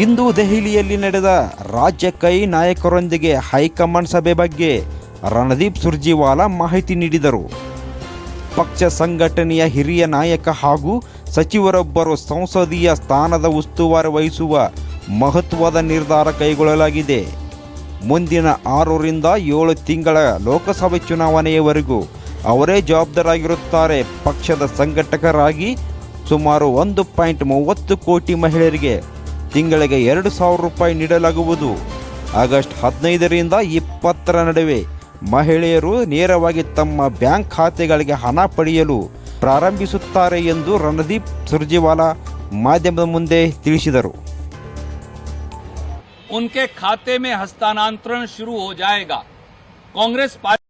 ಇಂದು ದೆಹಲಿಯಲ್ಲಿ ನಡೆದ ರಾಜ್ಯ ಕೈ ನಾಯಕರೊಂದಿಗೆ ಹೈಕಮಾಂಡ್ ಸಭೆ ಬಗ್ಗೆ ರಣದೀಪ್ ಸುರ್ಜಿವಾಲಾ ಮಾಹಿತಿ ನೀಡಿದರು. ಪಕ್ಷ ಸಂಘಟನೆಯ ಹಿರಿಯ ನಾಯಕ ಹಾಗೂ ಸಚಿವರೊಬ್ಬರು ಸಂಸದೀಯ ಸ್ಥಾನದ ಉಸ್ತುವಾರಿ ವಹಿಸುವ ಮಹತ್ವದ ನಿರ್ಧಾರ ಕೈಗೊಳ್ಳಲಾಗಿದೆ. ಮುಂದಿನ ಆರರಿಂದ ಏಳು ತಿಂಗಳ ಲೋಕಸಭೆ ಚುನಾವಣೆಯವರೆಗೂ ಅವರೇ ಜವಾಬ್ದಾರಾಗಿರುತ್ತಾರೆ. ಪಕ್ಷದ ಸಂಘಟಕರಾಗಿ ಸುಮಾರು ಒಂದು ಪಾಯಿಂಟ್ ಮೂವತ್ತು ಕೋಟಿ ಮಹಿಳೆಯರಿಗೆ ತಿಂಗಳಿಗೆ ಎರಡು ಸಾವಿರ ರೂಪಾಯಿ ನೀಡಲಾಗುವುದು ಆಗಸ್ಟ್ ಹದಿನೈದರಿಂದ ಇಪ್ಪತ್ತರ ನಡುವೆ ಮಹಿಳೆಯರು ನೇರವಾಗಿ ತಮ್ಮ ಬ್ಯಾಂಕ್ ಖಾತೆಗಳಿಗೆ ಹಣ ಪಡೆಯಲು ಪ್ರಾರಂಭಿಸುತ್ತಾರೆ ಎಂದು ರಣದೀಪ್ ಸುರ್ಜೇವಾಲಾ ಮಾಧ್ಯಮದ ಮುಂದೆ ತಿಳಿಸಿದರು उनके खाते में हस्तांतरण शुरू हो जाएगा कांग्रेस पार्टी